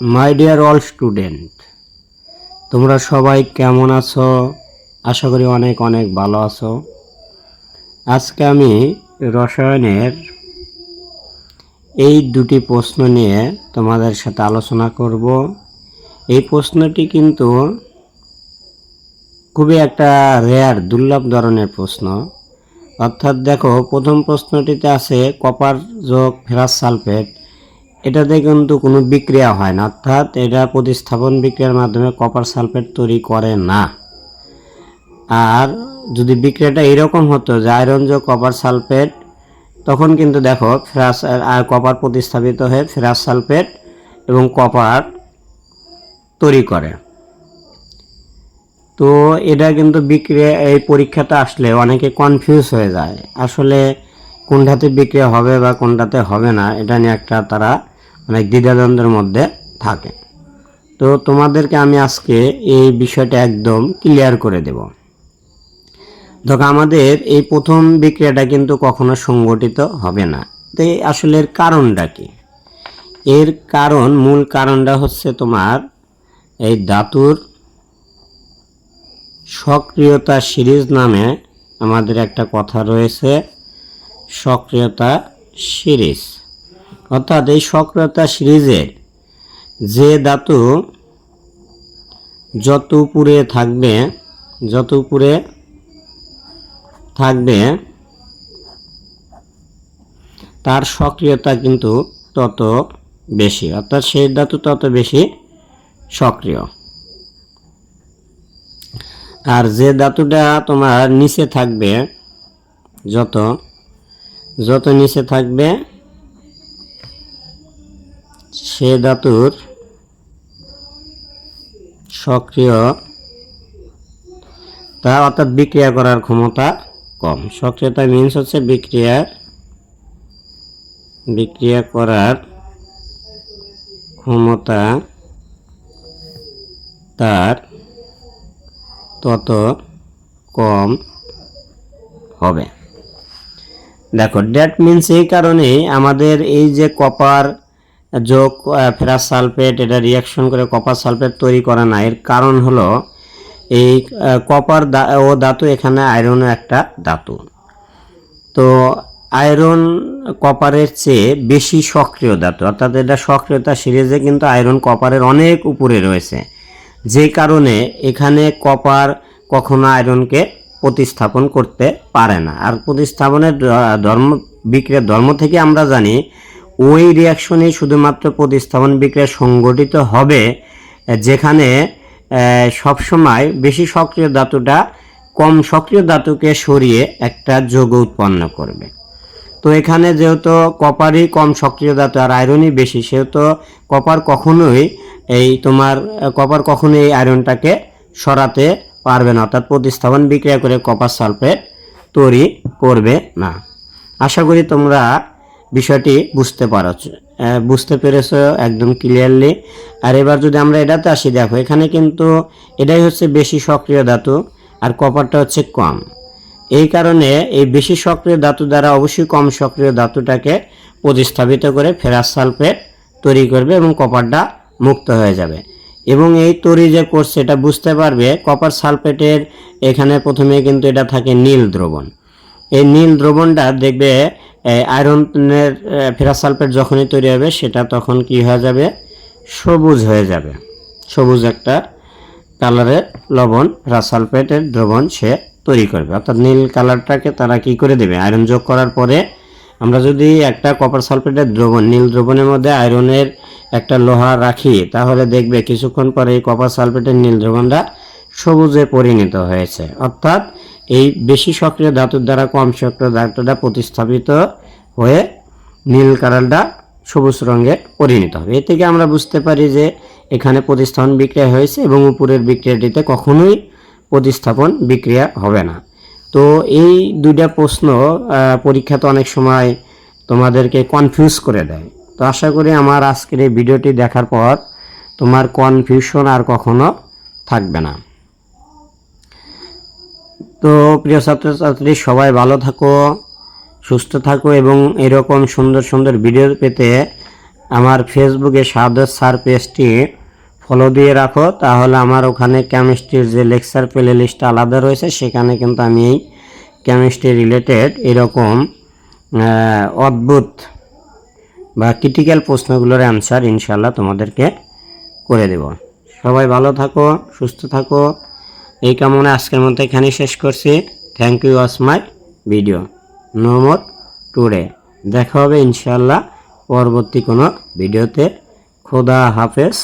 My dear all student তোমরা সবাই কেমন আছো? আশা করি অনেক অনেক ভালো আছো। আজকে আমি রসায়নের এই দুটি প্রশ্ন নিয়ে তোমাদের সাথে আলোচনা করব। এই প্রশ্নটি কিন্তু খুবই একটা রেয়ার দুর্লভ ধরনের প্রশ্ন। অর্থাৎ দেখো, প্রথম প্রশ্নটিতে আছে, কপার যোগ ফেরাস সালফেট এটাতে কিন্তু কোনো বিক্রিয়া হয় না, অর্থাৎ এটা প্রতিস্থাপন বিক্রিয়ার মাধ্যমে কপার সালফেট তৈরি করে না। আর যদি বিক্রিয়াটা এরকম হতো যে আয়রন যোগ কপার সালফেট তখন কিন্তু দেখো ফেরাস, আর কপার প্রতিস্থাপিত হয়ে ফেরাস সালফেট এবং কপার তৈরি করে। তো এটা কিন্তু বিক্রিয়া, এই পরীক্ষাটা আসলে অনেকে কনফিউজ হয়ে যায়। আসলে কোনটাতে বিক্রিয়া হবে বা কোনটাতে হবে না, এটা নিয়ে একটা তারা অনেক দ্বিধাদ্বন্দ্বের মধ্যে থাকে। তো তোমাদেরকে আমি আজকে এই বিষয়টা একদম ক্লিয়ার করে দেব। দেখো, আমাদের এই প্রথম বিক্রিয়াটা কিন্তু কখনো সংগঠিত হবে না। তো আসলে এর কারণটা কি? এর কারণ, মূল কারণটা হচ্ছে তোমার এই ধাতুর সক্রিয়তা সিরিজ নামে আমাদের একটা কথা রয়েছে, সক্রিয়তা সিরিজ। অর্থাৎ এই সক্রিয়তা সিরিজে যে ধাতু যত উপরে থাকবে, যত উপরে থাকবে, তার সক্রিয়তা কিন্তু তত বেশি। অর্থাৎ সেই ধাতু তত বেশি সক্রিয়। আর যে ধাতুটা তোমার নিচে থাকবে, যত যত নিচে থাকবে সে ধাতুর সক্রিয়, তা অর্থাৎ বিক্রিয়া করার ক্ষমতা কম। সক্রিয়তা মিনস হচ্ছে বিক্রিয়ার বিক্রিয়া করার ক্ষমতা তার তত কম হবে। দেখো ড্যাট মিনস এই কারণেই আমাদের এই যে কপার যোগ ফেরাস সালফেট, এটা রিয়াকশন করে কপার সালফেট তৈরি করে না। এর কারণ হলো এই কপার ও ধাতু এখানে আয়রনও একটা ধাতু। তো আয়রন কপারের চেয়ে বেশি সক্রিয় ধাতু, অর্থাৎ এটা সক্রিয়তা সিরিজে কিন্তু আয়রন কপারের অনেক উপরে রয়েছে। যে কারণে এখানে কপার কখনো আয়রনকে প্রতিস্থাপন করতে পারে না। আর প্রতিস্থাপনের ধর্ম, বিক্রিয়ার ধর্ম থেকে আমরা জানি ওই রিয়াকশনে শুধুমাত্র প্রতিস্থাপন বিক্রিয়া সংগঠিত হবে, যেখানে সবসময় বেশি সক্রিয় ধাতুটা কম সক্রিয় ধাতুকে সরিয়ে একটা যোগ উৎপন্ন করবে। তো এখানে যেহেতু কপারই কম সক্রিয় ধাতু আর আয়রনই বেশি, সেহেতু কপার কখনোই এই তোমার কপার কখনোই এই আয়রনটাকে সরাতে পারবে না, অর্থাৎ প্রতিস্থাপন বিক্রিয়া করে কপার সালফেট তৈরি করবে না। আশা করি তোমরা বিষয়টি বুঝতে পারো বুঝতে পেরেছ একদম ক্লিয়ারলি আর এবার যদি আমরা এটাতে আসি, দেখো, এখানে কিন্তু এটাই হচ্ছে বেশি সক্রিয় ধাতু আর কপারটা হচ্ছে কম। এই কারণে এই বেশি সক্রিয় ধাতু দ্বারা অবশ্যই কম সক্রিয় ধাতুটাকে প্রতিস্থাপিত করে ফেরাস সালফেট তৈরি করবে এবং কপারটা মুক্ত হয়ে যাবে। এবং এই তৈরি যে করছে এটা বুঝতে পারবে কপার সালফেটের এখানে প্রথমে কিন্তু এটা থাকে নীল দ্রবণ। এই নীল দ্রবণটা দেখবে আয়রনের ফেরাস সালফেট যখনই তৈরি হবে, সেটা তখন কি হয়ে যাবে? সবুজ হয়ে যাবে। সবুজ একটা কালারের লবণ ফেরাস সালফেটের দ্রবণ সে তৈরি করবে। অর্থাৎ নীল কালারটাকে তারা কি করে দেবে? আয়রন যোগ করার পরে আমরা যদি একটা কপার সালফেটের দ্রবণ, নীল দ্রবণের মধ্যে আয়রনের একটা লোহা রাখি, তাহলে দেখবে কিছুক্ষণ পরে এই কপার সালফেটের নীল দ্রবণটা সবুজে পরিণত হয়েছে। অর্থাৎ এই বেশি সক্রিয় ধাতুর দ্বারা, কম সক্রিয় ধাতুটা প্রতিস্থাপিত হয়ে নীল কালারটা সবুজ রঙে পরিণত হবে। এ থেকে আমরা বুঝতে পারি যে এখানে প্রতিস্থাপন বিক্রিয়া হয়েছে এবং উপরের বিক্রিয়াটিতে কখনোই প্রতিস্থাপন বিক্রিয়া হবে না। তো এই দুইটা প্রশ্ন পরীক্ষাতে অনেক সময় তোমাদেরকে কনফিউজ করে দেয়। তো আশা করি আমার আজকের এই ভিডিওটি দেখার পর তোমার কনফিউশন আর কখনো থাকবে না। তো প্রিয় ছাত্রছাত্রী, সবাই ভালো থাকো, সুস্থ থাকো এবং এরকম সুন্দর সুন্দর ভিডিও পেতে আমার ফেসবুকে সাদর স্যার পেজটি ফলো দিয়ে রাখো। তাহলে আমার ওখানে কেমিস্ট্রির যে লেকচার প্লে লিস্টটা আলাদা রয়েছে, সেখানে কিন্তু আমি এই কেমিস্ট্রি রিলেটেড এরকম অদ্ভুত বা ক্রিটিক্যাল প্রশ্নগুলোর অ্যান্সার ইনশাল্লাহ তোমাদেরকে করে দেব। সবাই ভালো থাকো, সুস্থ থাকো। এই কামনা আজকের মতো এখানে শেষ করছি। Thank you watch my video no more today দেখা হবে ইনশাল্লাহ পরবর্তী কোনো ভিডিওতে খোদা হাফেজ।